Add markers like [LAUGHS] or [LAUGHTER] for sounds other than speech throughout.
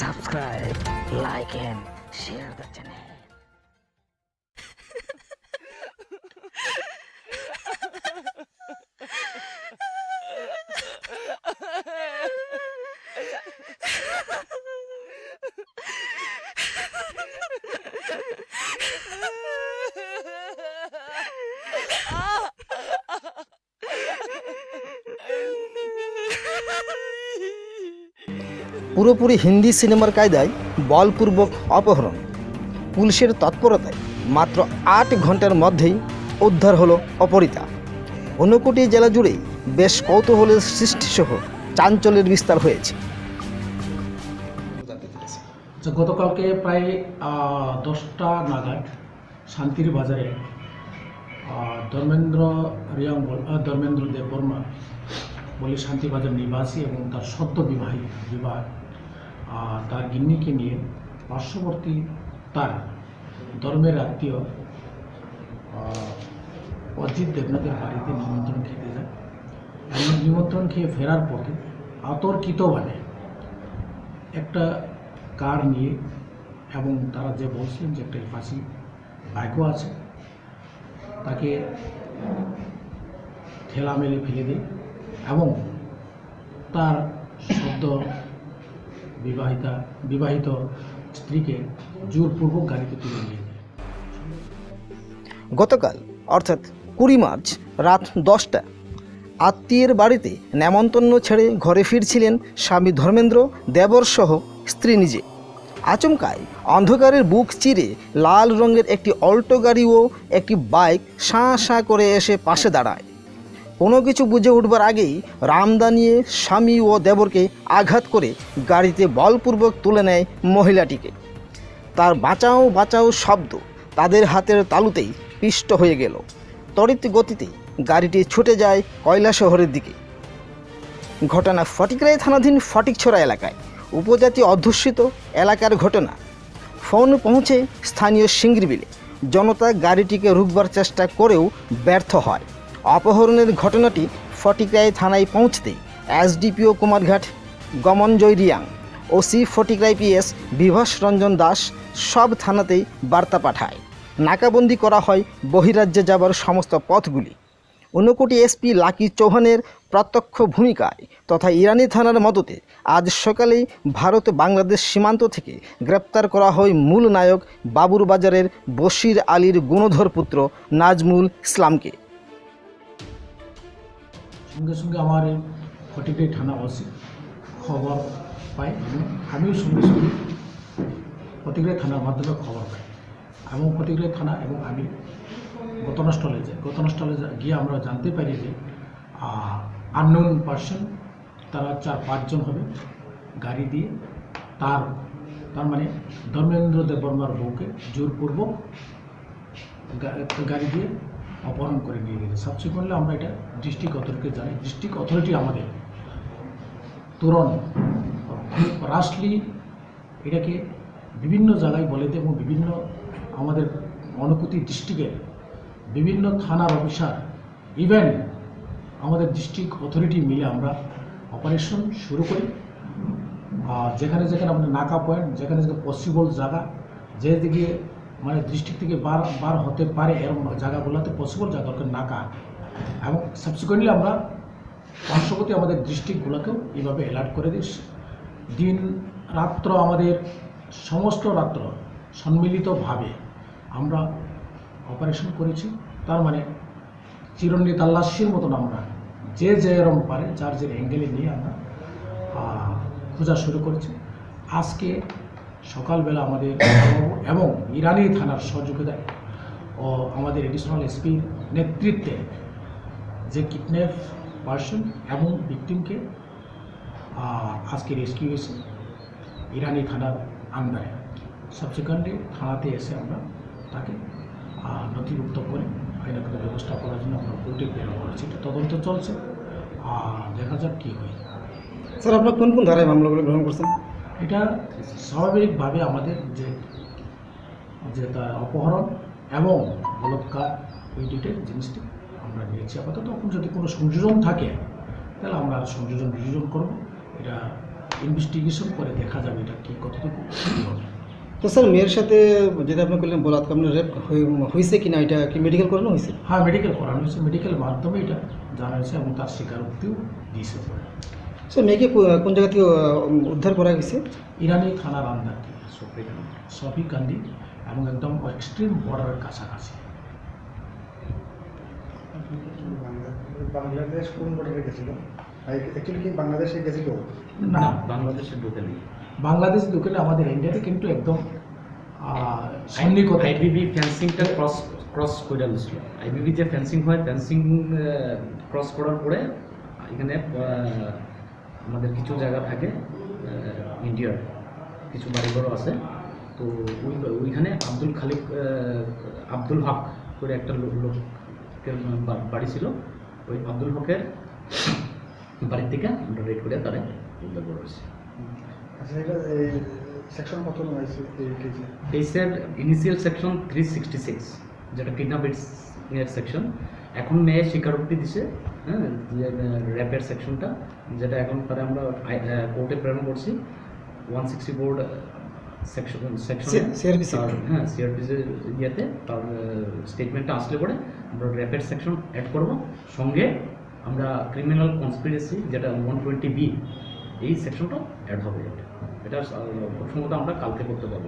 subscribe, like and share the channel. [LAUGHS] পুরোপুরি হিন্দি সিনেমার কায়দায় বলপূর্বক অপহরণ। পুলিশের তৎপরতায় মাত্র আট ঘণ্টার মধ্যেই উদ্ধার হলো অপহৃতা। ঊনকোটি জেলা জুড়েই বেশ কৌতূহলের সৃষ্টিসহ চাঞ্চল্যের বিস্তার হয়েছে। গতকালকে প্রায় দশটা নাগাদ শান্তির বাজারে ধর্মেন্দ্র রিয়াং ধর্মেন্দ্র দেব বর্মা বলে শান্তিবাজার নিবাসী এবং তার সদ্য বিবাহ আহ, তার গিন্নিকে নিয়ে পার্শ্ববর্তী তার ধর্মের আত্মীয় অজিত দেবনাথের বাড়িতে নিমন্ত্রণ খেতে যায়। এবং নিমন্ত্রণ খেয়ে ফেরার পথে আতর্কিতভাবে একটা কার নিয়ে এবং তারা যে বলছিলেন যে একটা ফাঁসি বাইকও আছে, তাকে ঠেলা মেলে ফেলে দেয় এবং তার সদ্য বিবাহিতা, বিবাহিত স্ত্রীকে জোরপূর্বক গাড়িতে তুলে নিয়ে যায়। গতকাল, অর্থাৎ কুড়ি মার্চ রাত দশটা, আত্মীয়ের বাড়িতে নেমন্তন্ন ছেড়ে ঘরে ফিরছিলেন স্বামী ধর্মেন্দ্র দেবর সহ স্ত্রী নিজে। আচমকায় অন্ধকারের বুক চিরে লাল রঙের একটি অল্টো গাড়ি ও একটি বাইক সাঁ সাঁ করে এসে পাশে দাঁড়ায়। কোনো কিছু বুঝে উঠবার আগেই রামদা নিয়ে স্বামী ও দেবরকে আঘাত করে গাড়িতে বলপূর্বক তুলে নেয় মহিলাটিকে। তার বাঁচাও বাঁচাও শব্দ তাদের হাতের তালুতেই পিষ্ট হয়ে গেল। তড়িৎ গতিতে গাড়িটি ছুটে যায় কয়লা শহরের দিকে। ঘটনা ফটিকরাই থানাধীন ফটিকছড়া এলাকায়। উপজাতি অধ্যুষিত এলাকার ঘটনা। ফোন পৌঁছে স্থানীয় সিঙ্গিরবিলে জনতা গাড়িটিকে রুখবার চেষ্টা করেও ব্যর্থ হয়। অপহরণের ঘটনাটি ফটিকরাই থানায় পৌঁছতে SDPO Kumarghat Gomonjoy Reang, OC Fatikroy PS Bibhas Ranjan Das সব থানাতেই বার্তা পাঠায়। নাকাবন্দি করা হয় বহিরাজ্যে যাবার সমস্ত পথগুলি। ঊনকোটি এসপি লাকি চৌহানের প্রত্যক্ষ ভূমিকায় তথা ইরানি থানার মদতে আজ সকালেই ভারত বাংলাদেশ সীমান্ত থেকে গ্রেপ্তার করা হয় মূল নায়ক বাবুর বাজারের বশির আলীর গুণধর পুত্র নাজমুল ইসলামকে। সঙ্গে সঙ্গে আমার এই ফটিকরাই থানা ওসি খবর পাই এবং আমিও সঙ্গে সঙ্গে ফটিকরাই থানার মাধ্যমে খবর পাই। এবং ফটিকরাই থানা এবং আমি ঘটনাস্থলে যাই। ঘটনাস্থলে গিয়ে আমরা জানতে পারি যে আননোন পার্সন তারা চার, পাঁচজন হবে গাড়ি দিয়ে। তার তার মানে ধর্মেন্দ্র দেব বর্মার বউকে জোরপূর্বক গাড়ি দিয়ে অপহরণ করে নিয়ে গেছে। সাবসিকুয়েন্টলি আমরা এটা ডিস্ট্রিক্ট অথরিটিকে জানাই। ডিস্ট্রিক্ট অথরিটি আমাদের তুরন্ত রাস্টলি এটাকে বিভিন্ন জায়গায় বলে দেয় এবং বিভিন্ন আমাদের অনুকুতি ডিস্ট্রিক্টের বিভিন্ন থানার অফিসার ইভেন আমাদের ডিস্ট্রিক্ট অথরিটি মিলে আমরা অপারেশন শুরু করি। আর যেখানে যেখানে আমাদের নাকা পয়েন্ট যেখানে যেখানে পসিবল জায়গা যে দিকে মানে ডিস্ট্রিক্ট থেকে বার বার হতে পারে এরকম জায়গাগুলোতে পসিবল জায়গা দরকার নাকা এবং সাবসিকুয়েন্টলি আমরা পার্শ্ববর্তী আমাদের ডিস্ট্রিক্টগুলোকেও এইভাবে অ্যালার্ট করে দিই দিন রাত্র আমাদের সমস্ত রাত্র সম্মিলিতভাবে আমরা অপারেশন করেছি। তার মানে চিরঞ্জি তাল্লাশির মতন আমরা যে যে এরম পারে, যার যে অ্যাঙ্গেলে নিয়ে আমরা খোঁজা শুরু করেছি। আজকে সকালবেলা আমাদের এবং ইরানি থানার সহযোগিতায় ও আমাদের এডিশনাল এসপির নেতৃত্বে যে কিডন্যাপ পার্সন এবং ভিকটিমকে আজকে রেস্কিউ হয়েছে ইরানি থানার আন্ডারে। সাবসিকুয়েন্টলি থানাতে এসে আমরা তাকে নথিভুক্ত করে আইনগত ব্যবস্থা করার জন্য আমরা কোর্টে প্রেরণ করেছি। এটা তদন্ত চলছে। আর দেখা যাক কী হয়। স্যার, আপনার কোন কোন ধারায় মামলাগুলো গ্রহণ করছেন? এটা স্বাভাবিকভাবে আমাদের যে যে তার অপহরণ এবং বলৎকার এই দুইটা জিনিসটি আমরা নিয়েছি। আপাতত তখন যদি কোনো সংযোজন থাকে তাহলে আমরা সংযোজন বিযোজন করব। এটা ইনভেস্টিগেশন করে দেখা যাবে এটা কি কতটুকু কী তো স্যার মেয়ের সাথে যেটা আপনি করলেন বলাৎকার মানে রেপ হয়েছে কিনা এটা কি মেডিকেল করানো হয়েছে? হ্যাঁ মেডিকেল করানো হয়েছে। মেডিকেল মাধ্যমে এটা জানা হয়েছে এবং তার স্বীকারোক্তিও দিয়েছে। স্যার মেয়েকে কোন জায়গা থেকে উদ্ধার করা গেছে ইরানি থানার আন্দার থেকে সফি কান্দি এবং একদম এক্সট্রিম বর্ডারের কাছাকাছি। বাংলাদেশ কোন বর্ডারে গেছিল? অ্যাকচুয়ালি কি বাংলাদেশে গেছিল? না বাংলাদেশের ঢুকেনি। বাংলাদেশ দোকানে আমাদের ইন্ডিয়াতে কিন্তু একদম সন্নিকট আইবিবি ফেন্সিংটা ক্রস ক্রস করে দিয়েছিল আইবিবি যে ফেন্সিং হয় ফেন্সিং ক্রস করার পরে এখানে আমাদের কিছু জায়গা থাকে ইন্ডিয়ার কিছু বাড়িঘরও আছে। তো ওই ওইখানে আব্দুল খালিক আব্দুল হক করে একটা লোক লোকের বাড়ি ছিল। ওই আব্দুল হকের বাড়ির থেকে আমরা রেড করে তারা উদ্ধার করা হয়েছে। আচ্ছা এটা সেকশন কত হয়েছে এই কেসে initial section three sixty six যেটা কিডন্যাপ এর সেকশন এখন মেয়ে স্বীকারোক্তি দিছে হ্যাঁ যে র্যাপের সেকশনটা যেটা এখন তারা আমরা কোর্টে প্রেরণ করছি। One sixty board section section হ্যাঁ সিআরপিসি ইয়েতে তার স্টেটমেন্টটা আসলে পরে আমরা র্যাপের সেকশন অ্যাড করব। সঙ্গে আমরা ক্রিমিনাল কনস্পিরেসি যেটা ওয়ান টোয়েন্টি বি এই সেকশনটা অ্যাড হবে। এটা আমরা কালকে করতে পারব।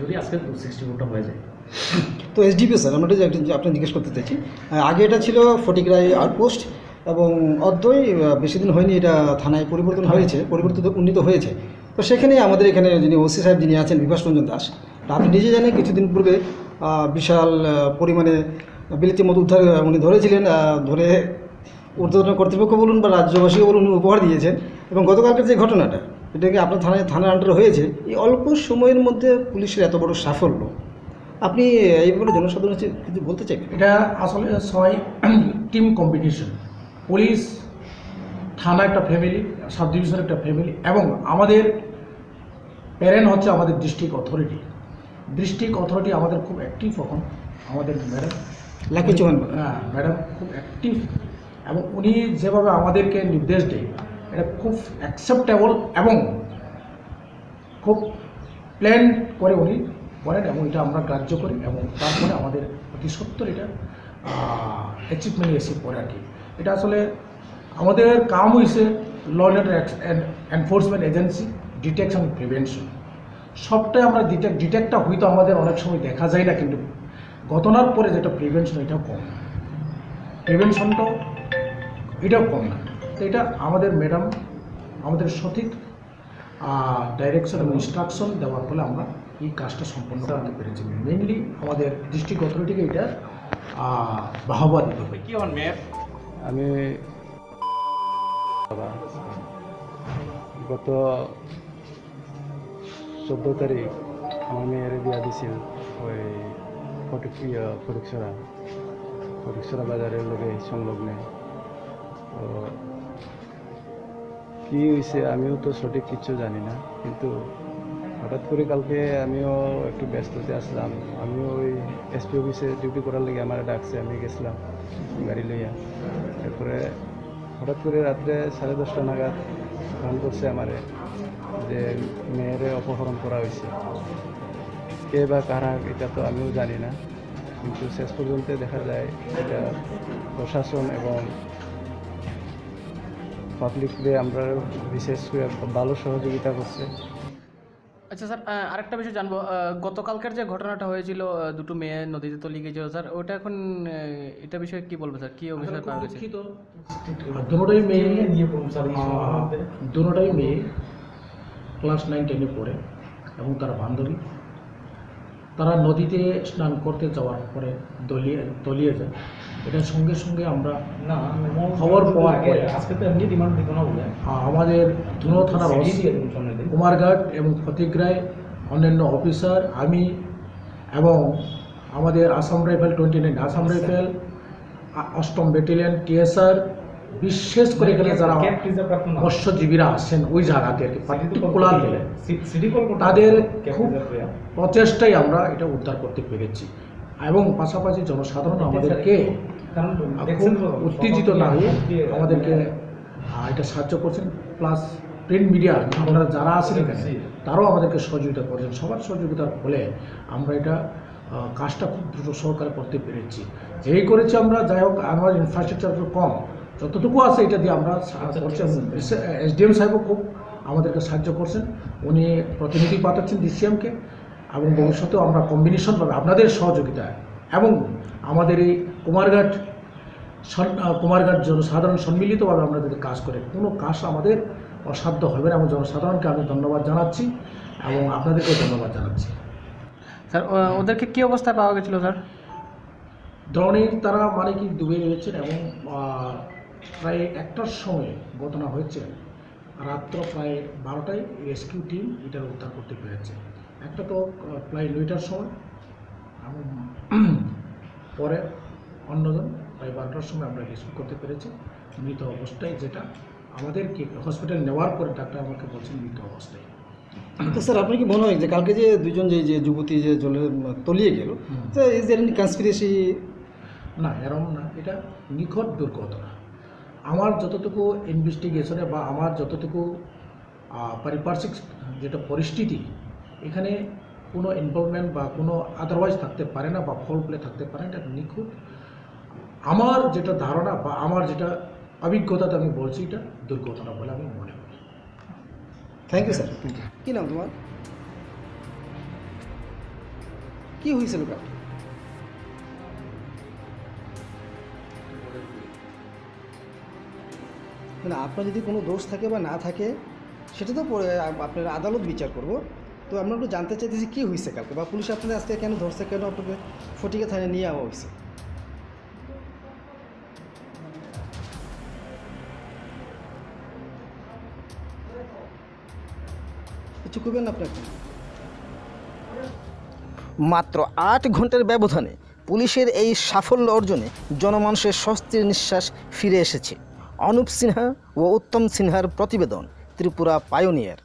যদি আজকে সিক্সটি ফোরটা হয়ে যায়। তো এসডিপিও স্যার আমরা আপনি জিজ্ঞেস করতে চাইছি। আগে এটা ছিল ফটিকরাই আউটপোস্ট এবং আহ, বেশি দিন হয়নি এটা থানায় পরিবর্তন হয়েছে পরিবর্তিত উন্নীত হয়েছে। তো সেখানে আমাদের এখানে যিনি ওসি সাহেব যিনি আছেন বিভাস রঞ্জন দাস আপনি নিজে জানেন কিছুদিন পূর্বে বিশাল পরিমাণে বিলিতি মতো উদ্ধার উনি ধরেছিলেন ধরে ঊর্ধ্বতন কর্তৃপক্ষ বলুন বা রাজ্যবাসীও বলুন উনি উপহার দিয়েছেন। এবং গতকালকের যে ঘটনাটা এটাকে আপনার থানায় থানার আন্ডারে হয়েছে এই অল্প সময়ের মধ্যে পুলিশের এত বড় সাফল্য। আপনি এই ব্যাপারে জনসাধারণের কাছে কিছু বলতে চাই এটা আসলে সবাই টিম কম্পিটিশন পুলিশ থানা একটা ফ্যামিলি সাব ডিভিশন একটা ফ্যামিলি এবং আমাদের প্যারেন্ট হচ্ছে আমাদের ডিস্ট্রিক্ট অথরিটি ডিস্ট্রিক্ট অথরিটি আমাদের খুব অ্যাক্টিভ এখন আমাদের ম্যাডাম লাকি চৌহান হ্যাঁ ম্যাডাম খুব অ্যাক্টিভ এবং উনি যেভাবে আমাদেরকে নির্দেশ দেয় এটা খুব অ্যাকসেপ্টেবল এবং খুব প্ল্যান করে উনি করেন এবং এটা আমরা গ্রাহ্য করি এবং তারপরে আমাদের অতি সত্তর এটা অ্যাচিভমেন্ট এসে পড়ে আর কি। এটা আসলে আমাদের কাম হয়েছে law enforcement agency detection prevention সবটাই আমরা ডিটেক্ট ডিটেক্টটা হয়তো আমাদের অনেক সময় দেখা যায় না, কিন্তু ঘটনার পরে যেটা প্রিভেনশন এটাও কম। প্রিভেনশনটাও এটাও কম না। তো এটা আমাদের ম্যাডাম আমাদের সঠিক ডাইরেকশন এবং ইনস্ট্রাকশন দেওয়ার ফলে আমরা এই কাজটা সম্পন্ন করতে পেরেছি। মেইনলি আমাদের ডিস্ট্রিক্ট অথরিটিকে এটা বাহবা দিতে হবে। কি হন মেয়ের? আমি গত চোদ্দ তারিখ আমার মেয়ের বিয়া দিছিল ওই ফটিক ফটিকছড়া। ফটিকছড়া বাজারের লোকে সংলগ্নে। তো কী হয়েছে আমিও তো সঠিক কিছু জানি না কিন্তু হঠাৎ করে কালকে আমিও একটু ব্যস্ততে আসলাম। আমিও ওই এসপি অফিসে ডিউটি করার লেগে আমার ডাকছে, আমি গেছিলাম গাড়ি লইয়া। তারপরে হঠাৎ করে রাত্রে সাড়ে দশটা নাগাদ ফোন করছে আমারে যে মেয়েরে অপহরণ করা হয়েছে। কে বা কারা এটা তো আমিও জানি না, কিন্তু শেষ পর্যন্ত দেখা যায় এটা প্রশাসন এবং পাবলিকরে আমরা বিশেষ করে ভালো সহযোগিতা করছে। আচ্ছা স্যার আরেকটা বিষয় জানব। গতকালকের যে ঘটনাটা হয়েছিল দুটো মেয়ে নদীতে তলি গেছিল স্যার ওটা এখন এটা বিষয়ে কি বলব স্যার? কি অভিযোগ পাওয়া গেছে? দুটোটাই মেয়ে দুটোটাই মেয়ে ক্লাস নাইন টেনে পড়ে এবং তার বান্ধবী। তারা নদীতে স্নান করতে যাওয়ার পরে দলিয়ে তলিয়ে যায়। এটার সঙ্গে সঙ্গে আমরা না খবর পাওয়ার পরে। আজকে তো এমনি ডিমান্ড দিত না বলে। আমাদের ধুনো থানার কুমারঘাট এবং ফতিগ্রায় অন্যান্য অফিসার আমি এবং আমাদের Assam rifle twenty nine. Assam rifle অষ্টম ব্যাটালিয়ন টিএসআর বিশেষ করে এখানে যারা মৎস্যজীবীরা আসেন ওই জায়গাতে আর কি পার্টিকুলার তাদের খুব প্রচেষ্টায় আমরা এটা উদ্ধার করতে পেরেছি। এবং পাশাপাশি জনসাধারণ আমাদেরকে উত্তেজিত না হয়ে আমাদেরকে এটা সাহায্য করছেন। প্লাস প্রিন্ট মিডিয়া আপনারা যারা আছেন এখানে তারাও আমাদেরকে সহযোগিতা করেছেন। সবার সহযোগিতার ফলে আমরা এটা কাজটা খুব দ্রুত সহকারে করতে পেরেছি। যেই করেছি আমরা যাই হোক আমার ইনফ্রাস্ট্রাকচার কম। যতটুকু আছে এটা দিয়ে আমরা এসডিএম সাহেবও খুব আমাদেরকে সাহায্য করছেন। উনি প্রতিনিধি পাঠাচ্ছেন ডিসিএমকে এবং ভবিষ্যতেও আমরা কম্বিনেশন পাবে আপনাদের সহযোগিতায় এবং আমাদের এই কুমারঘাট কুমারঘাট জনসাধারণ সম্মিলিতভাবে আমরা যদি কাজ করে। কোনো কাজ আমাদের অসাধ্য হবে না এবং জনসাধারণকে আমি ধন্যবাদ জানাচ্ছি এবং আপনাদেরকেও ধন্যবাদ জানাচ্ছি। স্যার ওদেরকে কী অবস্থায় পাওয়া গেছিল স্যার? দ্রোণীর তারা মানে কি ডুবে রয়েছেন এবং প্রায় একটার সময় ঘটনা হয়েছে। রাত্র প্রায় বারোটায় রেস্কিউ টিম এটার উদ্ধার করতে পেরেছে। একটা তো প্রায় নয়টার সময় এবং [CLEARS THROAT] পরে অন্যজন প্রায় বারোটার সময় আমরা রেস্কিউ করতে পেরেছি। মৃত অবস্থায় যেটা আমাদেরকে হসপিটাল নেওয়ার পরে ডাক্তার আমাকে বলছেন মৃত অবস্থায়। তো স্যার আপনার কি মনে হয় যে কালকে যে দুজন যে যে যুবতী যে জলে তলিয়ে গেল ইজ এনি কনস্পিরেসি না এরম না। এটা নিখট দুর্ঘটনা। আমার যতটুকু ইনভেস্টিগেশনে বা আমার যতটুকু পারিপার্শ্বিক যেটা পরিস্থিতি এখানে কোনো ইনভলভমেন্ট বা কোনো আদারওয়াইজ থাকতে পারে না বা ফল প্লে থাকতে পারে না এটা নিখুঁত। আমার যেটা ধারণা বা আমার যেটা অভিজ্ঞতাতে আমি বলছি এটা দুর্ঘটনা বলে আমি মনে করি। থ্যাংক ইউ স্যার কি নাম তোমার? কি হয়েছিল? কাল মানে আপনার যদি কোনো দোষ থাকে বা না থাকে, সেটা তো আপনার আদালত বিচার করব। তো আমরা একটু জানতে চাইতেছি কী হয়েছে কালকে? বা পুলিশ আপনাদের আজকে কেন ধরছে? কেন আপনাকে ফটিকে থানায় নিয়ে যাওয়া হয়েছে কিছু করবেন মাত্র আট ঘণ্টার ব্যবধানে পুলিশের এই সাফল্য অর্জনে জনমানুষের স্বস্তির নিঃশ্বাস ফিরে এসেছে। অনুপ সিনহা ও উত্তম সিনহার প্রতিবেদন ত্রিপুরা পায়োনিয়ার।